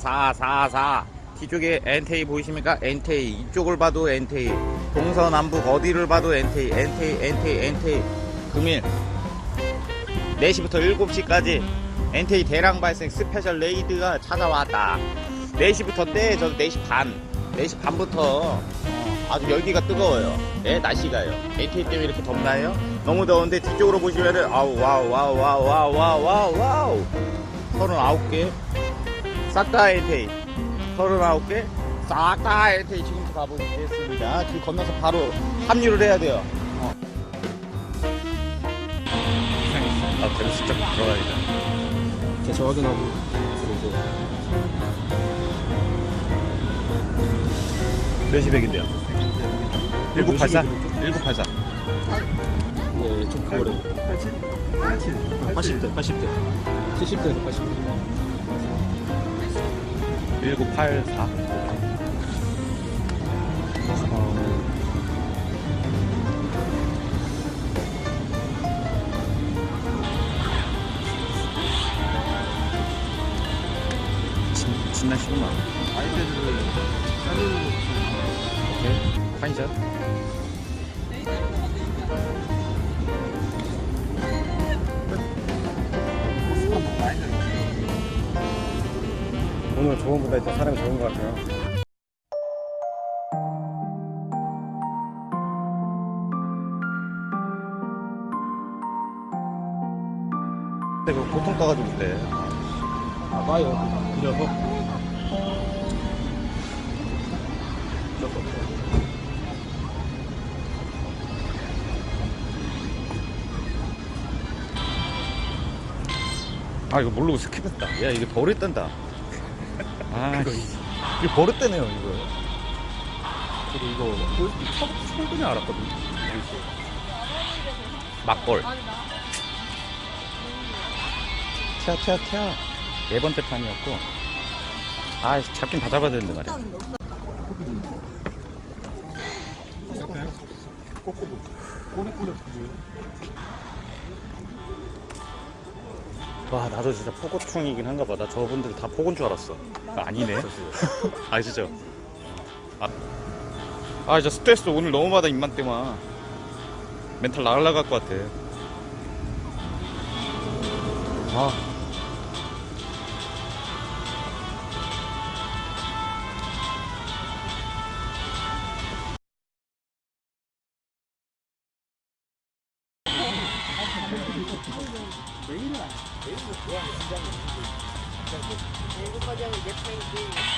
사, 사, 사. 뒤쪽에 엔테이 보이십니까? 엔테이. 이쪽을 봐도 엔테이. 동서남북 어디를 봐도 엔테이. 엔테이, 엔테이, 엔테이. 금일. 4시부터 7시까지 엔테이 대량 발생 스페셜 레이드가 찾아왔다. 4시부터 때, 저도 4시 반. 4시 반부터 어, 아주 열기가 뜨거워요. 네, 날씨가요. 엔테이 때문에 이렇게 덥나요? 너무 더운데 뒤쪽으로 보시면은, 아우, 와우, 와우, 와우, 와우, 와우, 와우, 와우. 39개. 싹다 엔테이 39개. 싹다 엔테이 지금부터 가보겠습니다. 길 건너서 바로 합류를 해야 돼요. 어. 아 그래서 진짜 들어가야겠다 제가 확인하고 몇 시 백인데요? 1984? 1984 네, 좀 그거래 80대 80대. 70대에서 80대 1984 진, 진나 시구나 오케이. 파인샷 오늘 저번보다 일단 사람이 적은 것 같아요. 근데 그 보통 떠가지고 그때. 아 봐요. 이래서 아 이거 모르고 스킵했다. 야 이게 버릇된다 아 이게 버릇되네요 이거. 저도 이거 처음 처음 그냥 알았거든요. 막골 튀어 튀어 튀어. 네 번째 판이었고. 아 잡긴 다 잡아야 되는데 말이야 와 나도 진짜 포고충이긴 한가 봐 나 저분들 다 포고인 줄 알았어. 아, 아니네. 아 진짜. 아, 아 진짜 스트레스 오늘 너무 받아 입만 때만. 멘탈 나갈라 갈 것 같아. 아 Diyan, diyan. Hindi ko pa diyan, get 19.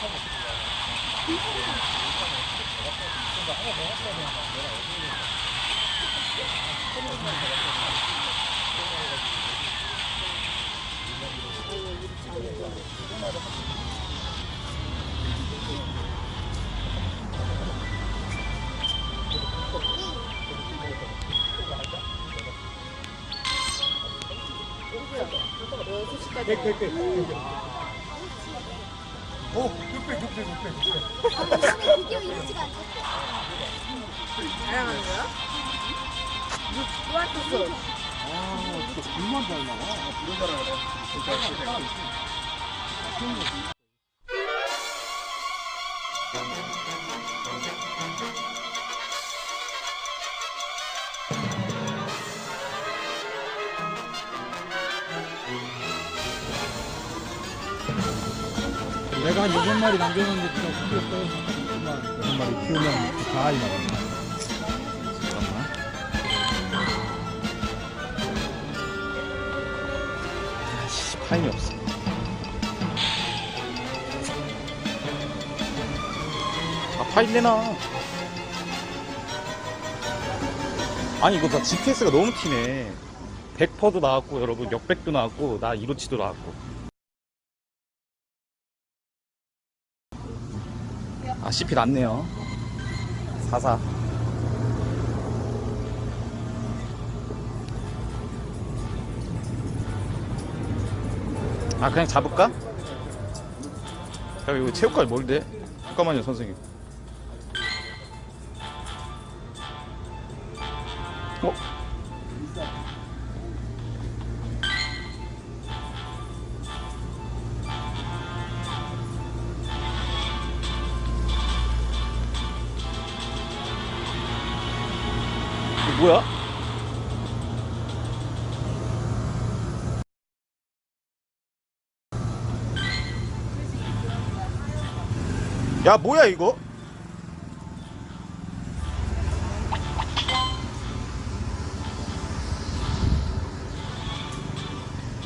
그, 그, 그, 그. 오! 비디오 이미지가 안 좋대. 자랑하는 거야? 또 왔었어. 내가 한 200마리 남겨놨는데 그냥 숨겼어요. 잠깐만. 한 마리 키우면 다 이만해. 잠깐만. 아씨, 파인이 없어. 아, 파인 내놔. 아니, 이거 다 GPS가 너무 튀네. 100%도 나왔고, 여러분, 역백도 나왔고, 나 이로치도 나왔고. 아, CP 났네요. 44. 아 그냥 잡을까? 야 이거 체육관 뭔데? 잠깐만요 선생님 어? 뭐야? 야 뭐야 이거?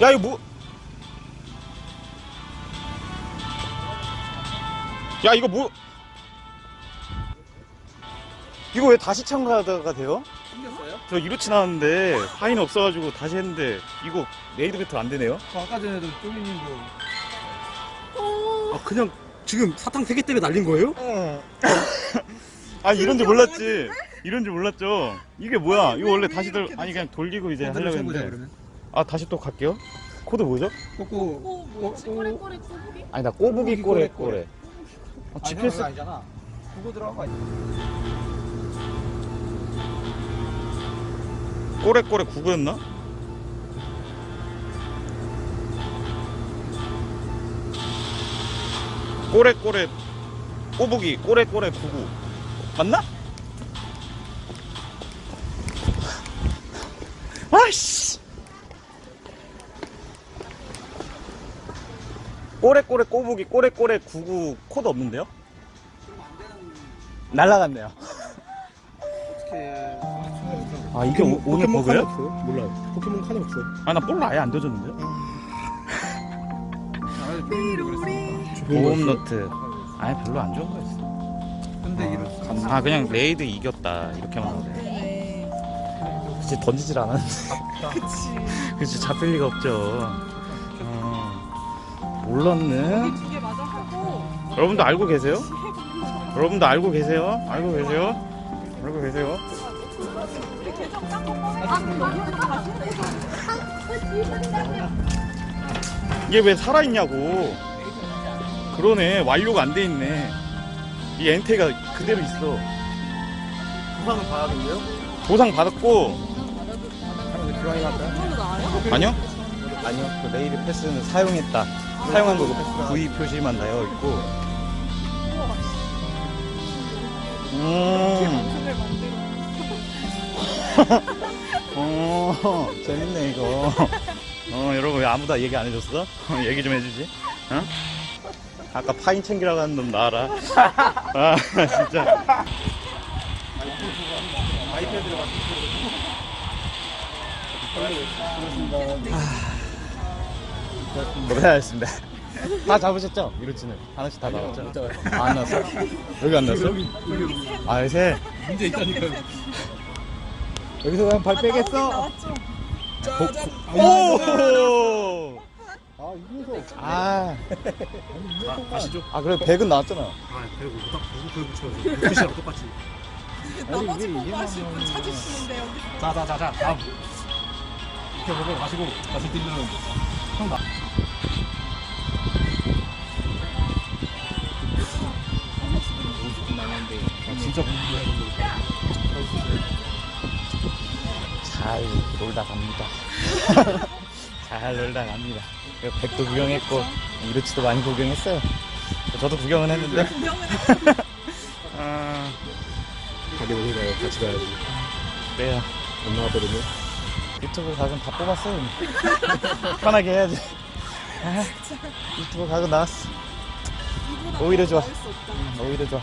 야 이거 뭐? 야 이거 뭐? 이거 왜 다시 참가하다가 돼요? 생겼어요? 저 이루치 나왔는데 파인 없어가지고 다시 했는데 이거 레이드 배틀 안 되네요? 저 아까 전에도 쪼미님도 아 그냥 지금 사탕 3개 때문에 날린 거예요? 아니 이런 줄 몰랐지 이런 줄 몰랐죠 이게 뭐야 이거 원래 다시 돌 아니 그냥 돌리고 이제 하려고 했는데 그러면 아 다시 또 갈게요 코드 뭐죠? 꼬꼬 뭐지? 꼬리꼬리 꼬부기? 아니 나 꼬부기 꼬레 꼬레 아, GPS 그거 아니잖아 그거 들어간 거 아니야? 구구였나? 꼬레 꼬레 꼬부기 꼬레 구구 맞나? 아이씨 꼬레 꼬부기 꼬레 구구 코드 없는데요? 날라갔네요 아 이게 오, 오늘 버그야? 없어요? 몰라요. 포켓몬 칸이 없어요. 아나 볼라. 아예 안 져줬는데요? 아 쪼미님도 그랬으니까 보험 노트. 아예 별로 안 좋은 거였어. 근데 이런 아 그냥 레이드 이겼다. 이렇게만 하면 돼. 네. 그치 던지질 않았는데. 그치 잡힐 리가 없죠. 어, 몰랐네. 두개 맞아 하고? 여러분도 알고 계세요? 여러분도 알고 계세요? 알고 계세요? 알고 계세요? 아, 이게 왜 살아있냐고 그러네 완료가 안 돼 있네 이 엔테가 그대로 있어 부상은 봐야겠네요? 보상 받았고 할까요? 아니요? 아니요. 그 레이드 패스는 사용했다. 사용한 거고 V 표시만 나여 있고. 음. 어, 재밌네 이거. 어, 여러분 왜 아무도 얘기 안 해줬어? 얘기 좀 해주지. 어? 아까 파인 챙기라고 하는 놈 나와라. 아, 진짜. 고생하셨습니다. 다 잡으셨죠? 이루치는 하나씩 다 나왔죠? 아, 안 나왔어? 여기 안 나왔어? 아, 세. 문제 있다니까요 여기서 그냥 발 빼겠어? 나왔죠. 오! 아 이래서 아, 아시죠? 아 그래 백은 나왔잖아. 아 그리고 딱 그거 붙여가지고 글씨랑 똑같이 나머지 보고 하실 분 찾으시는데 여기. 자자자자 다음 이렇게 보고 가시고 다시 뛰면 놀다 갑니다. 잘 놀다 갑니다. 백도 구경했고 이루치도 많이 구경했어요. 저도 구경은 했는데. 아, 가게 어디 가요? 같이 가야지 그래요. 안 나왔거든요 유튜브 각은 다 뽑았어요. 편하게 해야지. 아, 유튜브 각은 나왔어. 오히려 좋아. 음, 오히려 좋아.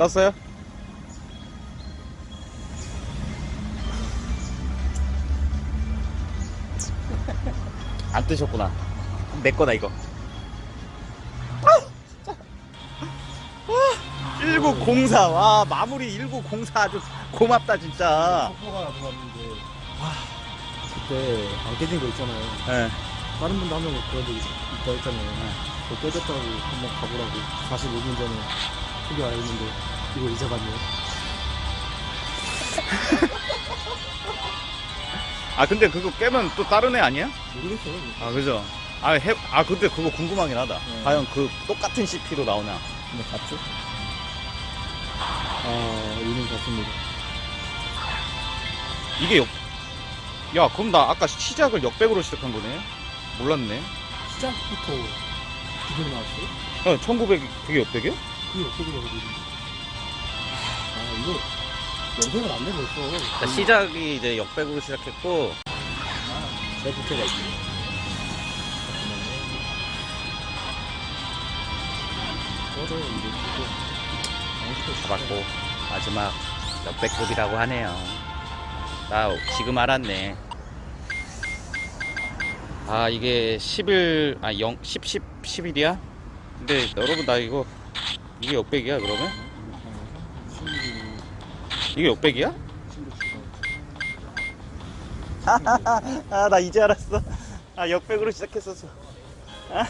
떴어요? 안 뜨셨구나. 내 거다 이거. 아, 1904. 와, 마무리 1904 아주 고맙다 진짜. 폭포가 들어왔는데 와 그때 안 깨진 거 있잖아요 예. 다른 분도 한명 그런 적 있다 했잖아요 그거 깨졌다고 한번 가보라고 45분 전에 소개 와 있는데 이거 이제 봤네요 아 근데 그거 깨면 또 다른 애 아니야? 모르겠어요 아 그죠. 아 해, 아 근데 그거 궁금하긴 하다. 네. 과연 그 똑같은 CP로 나오나? 근데 갔죠? 아 이는 갔습니다 이게 역. 야 그럼 나 아까 시작을 역백으로 시작한 거네. 몰랐네. 시작부터 기존에 나왔어요? 야 1900 그게 역백이야? 그게 어떻게 나오고 아 이거 연습을 안 되고 있어 자, 시작이 이제 역백으로 시작했고 제 부캐가 있지 꺼져 이제 잡았고 마지막 역백급이라고 하네요. 나 지금 알았네. 아 이게 10일 아 0, 10, 10, 10일이야? 근데 여러분 나 이거 이게 역백이야 그러면? 이게 역백이야? 아 나 이제 알았어. 아 역백으로 시작했었어. 아